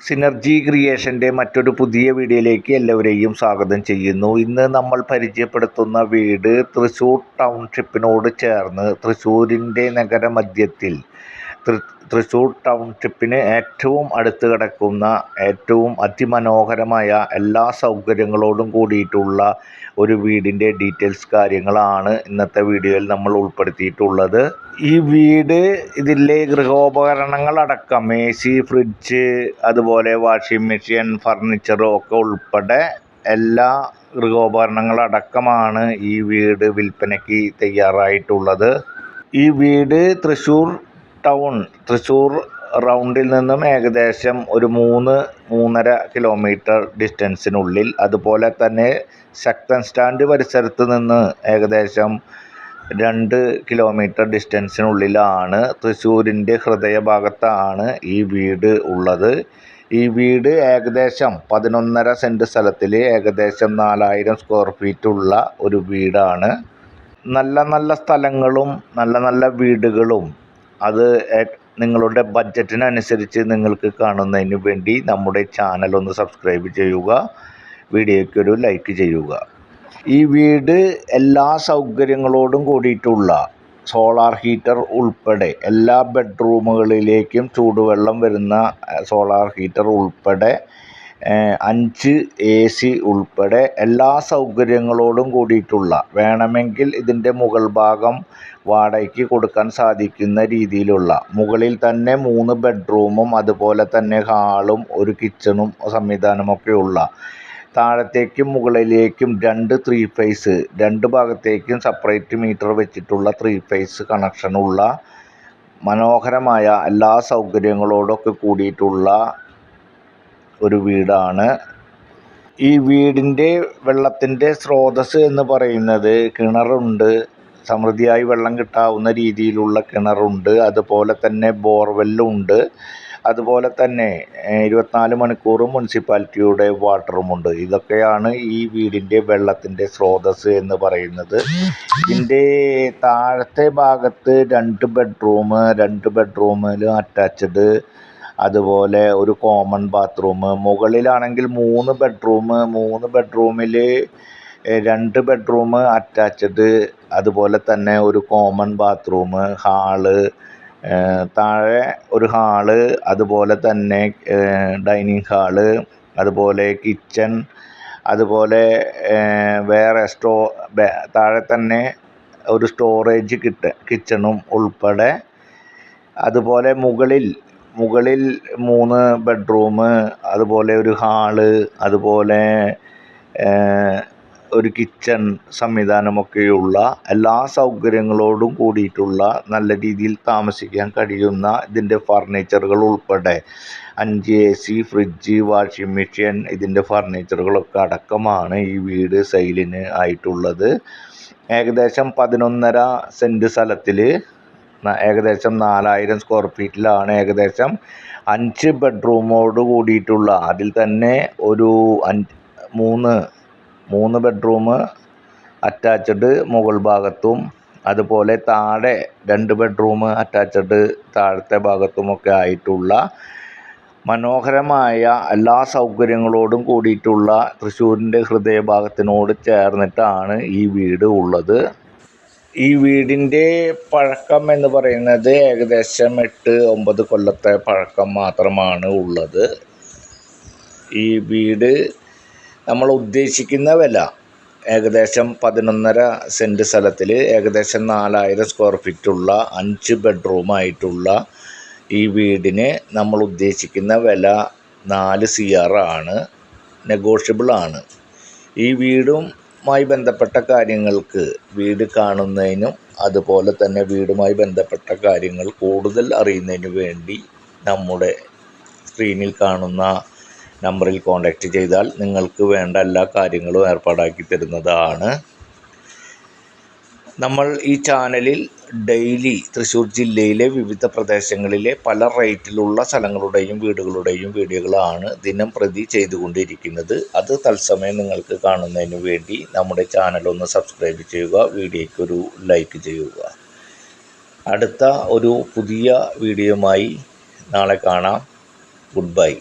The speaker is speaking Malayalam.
സിനർജി ക്രിയേഷന്റെ മറ്റൊരു പുതിയ വീഡിയോയിലേക്ക് എല്ലാവരെയും സ്വാഗതം ചെയ്യുന്നു. ഇന്ന് നമ്മൾ പരിചയപ്പെടുത്തുന്ന വീട് തൃശ്ശൂർ ടൗൺഷിപ്പിനോട് ചേർന്ന് തൃശ്ശൂരിന്റെ നഗരമധ്യത്തിൽ തൃശ്ശൂർ ടൗൺഷിപ്പിന് ഏറ്റവും അടുത്ത് കിടക്കുന്ന ഏറ്റവും അതിമനോഹരമായ എല്ലാ സൗകര്യങ്ങളോടും കൂടിയിട്ടുള്ള ഒരു വീടിന്റെ ഡീറ്റെയിൽസ് കാര്യങ്ങളാണ് ഇന്നത്തെ വീഡിയോയിൽ നമ്മൾ ഉൾപ്പെടുത്തിയിട്ടുള്ളത്. ഈ വീട് ഇതിലെ ഗൃഹോപകരണങ്ങളടക്കം എ സി ഫ്രിഡ്ജ് അതുപോലെ വാഷിംഗ് മെഷീൻ ഫർണിച്ചർ ഒക്കെ ഉൾപ്പെടെ എല്ലാ ഗൃഹോപകരണങ്ങളടക്കമാണ് ഈ വീട് വിൽപ്പനയ്ക്ക് തയ്യാറായിട്ടുള്ളത്. ഈ വീട് തൃശ്ശൂർ ടൗൺ തൃശ്ശൂർ റൗണ്ടിൽ നിന്നും ഏകദേശം ഒരു മൂന്ന് മൂന്നര കിലോമീറ്റർ ഡിസ്റ്റൻസിനുള്ളിൽ. അതുപോലെ തന്നെ ശക്തൻ സ്റ്റാൻഡ് പരിസരത്ത് നിന്ന് ഏകദേശം രണ്ട് കിലോമീറ്റർ ഡിസ്റ്റൻസിനുള്ളിലാണ് തൃശ്ശൂരിന്റെ ഹൃദയഭാഗത്താണ് ഈ വീട് ഉള്ളത്. ഈ വീട് ഏകദേശം പതിനൊന്നര സെന്റ് സ്ഥലത്തിൽ ഏകദേശം നാലായിരം സ്ക്വയർ ഫീറ്റ് ഉള്ള ഒരു വീടാണ്. നല്ല നല്ല സ്ഥലങ്ങളും നല്ല നല്ല വീടുകളും അത് നിങ്ങളുടെ ബഡ്ജറ്റിനനുസരിച്ച് നിങ്ങൾക്ക് കാണുന്നതിന് വേണ്ടി നമ്മുടെ ചാനൽ ഒന്ന് സബ്സ്ക്രൈബ് ചെയ്യുക വീഡിയോയ്ക്ക് ഒരു ലൈക്ക് ചെയ്യുക. ഈ വീട് എല്ലാ സൗകര്യങ്ങളോടും കൂടിയിട്ടുള്ള സോളാർ ഹീറ്റർ ഉൾപ്പെടെ എല്ലാ ബെഡ്റൂമുകളിലേക്കും ചൂടുവെള്ളം വരുന്ന സോളാർ ഹീറ്റർ ഉൾപ്പെടെ അഞ്ച് എ സി ഉൾപ്പെടെ എല്ലാ സൗകര്യങ്ങളോടും കൂടിയിട്ടുള്ള വേണമെങ്കിൽ ഇതിന്റെ മുകൾ ഭാഗം വാടകയ്ക്ക് കൊടുക്കാൻ സാധിക്കുന്ന രീതിയിലുള്ള മുകളിൽ തന്നെ മൂന്ന് ബെഡ്റൂമും അതുപോലെ തന്നെ ഹാളും ഒരു കിച്ചണും സംവിധാനമൊക്കെ ഉള്ള താഴത്തേക്കും മുകളിലേക്കും രണ്ട് ത്രീ ഫേസ് രണ്ട് ഭാഗത്തേക്കും സെപ്പറേറ്റ് മീറ്റർ വെച്ചിട്ടുള്ള ത്രീ ഫേസ് കണക്ഷനുള്ള മനോഹരമായ എല്ലാ സൗകര്യങ്ങളോടൊക്കെ കൂടിയിട്ടുള്ള ഒരു വീടാണ്. ഈ വീടിന്റെ വെള്ളത്തിന്റെ സ്രോതസ്സ് എന്ന് പറയുന്നത് കിണറുണ്ട്. സമൃദ്ധിയായി വെള്ളം കിട്ടാവുന്ന രീതിയിലുള്ള കിണറുണ്ട്. അതുപോലെ തന്നെ ബോർവെല്ലുണ്ട്. അതുപോലെ തന്നെ ഇരുപത്തിനാല് മണിക്കൂറും മുനിസിപ്പാലിറ്റിയുടെ വാട്ടറുമുണ്ട്. ഇതൊക്കെയാണ് ഈ വീടിന്റെ വെള്ളത്തിന്റെ സ്രോതസ്സ് എന്ന് പറയുന്നത്. ഇതിന്റെ താഴത്തെ ഭാഗത്ത് രണ്ട് ബെഡ്റൂം രണ്ട് ബെഡ്റൂമിൽ അറ്റാച്ച്ഡ് അതുപോലെ ഒരു കോമൺ ബാത്റൂം മുകളിലാണെങ്കിൽ മൂന്ന് ബെഡ്റൂം മൂന്ന് ബെഡ്റൂമിൽ രണ്ട് ബെഡ്റൂം അറ്റാച്ച്ഡ് അതുപോലെ തന്നെ ഒരു കോമൺ ബാത്റൂം ഹാൾ താഴെ ഒരു ഹാൾ അതുപോലെ തന്നെ ഡൈനിങ് ഹാൾ അതുപോലെ കിച്ചൺ അതുപോലെ വേറെ സ്റ്റോ താഴെ തന്നെ ഒരു സ്റ്റോറേജ് കിട്ട കിച്ചണും ഉൾപ്പെടെ. അതുപോലെ മുകളിൽ മുകളിൽ മൂന്ന് ബെഡ്റൂം അതുപോലെ ഒരു ഹാൾ അതുപോലെ ഒരു കിച്ചൺ സംവിധാനമൊക്കെയുള്ള എല്ലാ സൗകര്യങ്ങളോടും കൂടിയിട്ടുള്ള നല്ല രീതിയിൽ താമസിക്കാൻ കഴിയുന്ന ഇതിന്റെ ഫർണിച്ചറുകൾ ഉൾപ്പെടെ. അഞ്ച് A C fridge washing machine ഇതിന്റെ ഫർണിച്ചറുകളൊക്കെ അടക്കമാണ് ഈ വീട് സെയിലിന് ആയിട്ടുള്ളത്. ഏകദേശം പതിനൊന്നര സെന്റ് സ്ഥലത്തിൽ ഏകദേശം നാലായിരം സ്ക്വയർ ഫീറ്റിലാണ് ഏകദേശം അഞ്ച് ബെഡ്റൂമോട് കൂടിയിട്ടുള്ള. അതിൽ തന്നെ ഒരു മൂന്ന് മൂന്ന് ബെഡ്റൂം അറ്റാച്ച്ഡ് മുകൾ ഭാഗത്തും അതുപോലെ താഴെ രണ്ട് ബെഡ്റൂം അറ്റാച്ച്ഡ് താഴത്തെ ഭാഗത്തുമൊക്കെ ആയിട്ടുള്ള മനോഹരമായ എല്ലാ സൗകര്യങ്ങളോടും കൂടിയിട്ടുള്ള തൃശ്ശൂരിന്റെ ഹൃദയഭാഗത്തിനോട് ചേർന്നിട്ടാണ് ഈ വീട് ഉള്ളത്. ഈ വീടിന്റെ പഴക്കം എന്ന് പറയുന്നത് ഏകദേശം എട്ട് ഒമ്പത് കൊല്ലത്തെ പഴക്കം മാത്രമാണ് ഉള്ളത്. ഈ വീട് നമ്മൾ ഉദ്ദേശിക്കുന്ന വില ഏകദേശം പതിനൊന്നര സെന്റ് സ്ഥലത്തിൽ ഏകദേശം നാലായിരം സ്ക്വയർ ഫീറ്റുള്ള അഞ്ച് ബെഡ്റൂമായിട്ടുള്ള ഈ വീടിന് നമ്മൾ ഉദ്ദേശിക്കുന്ന വില നാല് സി ആർ ആണ് നെഗോഷ്യബിൾ ആണ്. ഈ വീടുമായി ബന്ധപ്പെട്ട കാര്യങ്ങൾക്ക് വീട് കാണുന്നതിനും അതുപോലെ തന്നെ വീടുമായി ബന്ധപ്പെട്ട കാര്യങ്ങൾ കൂടുതൽ അറിയുന്നതിന് വേണ്ടി നമ്മുടെ സ്ക്രീനിൽ കാണുന്ന നമ്പറിൽ കോൺടാക്റ്റ് ചെയ്താൽ നിങ്ങൾക്ക് വേണ്ട എല്ലാ കാര്യങ്ങളും ഏർപ്പാടാക്കി തരുന്നതാണ്. നമ്മൾ ഈ ചാനലിൽ ഡെയിലി തൃശ്ശൂർ ജില്ലയിലെ വിവിധ പ്രദേശങ്ങളിലെ പല റേറ്റിലുള്ള സ്ഥലങ്ങളുടെയും വീടുകളുടെയും വീഡിയോകളാണ് ദിനം പ്രതി ചെയ്തുകൊണ്ടിരിക്കുന്നത്. അത് തത്സമയം നിങ്ങൾക്ക് കാണുന്നതിന് വേണ്ടി നമ്മുടെ ചാനൽ ഒന്ന് സബ്സ്ക്രൈബ് ചെയ്യുക വീഡിയോയ്ക്ക് ഒരു ലൈക്ക് ചെയ്യുക. അടുത്ത ഒരു പുതിയ വീഡിയോയുമായി നാളെ കാണാം. Good bye.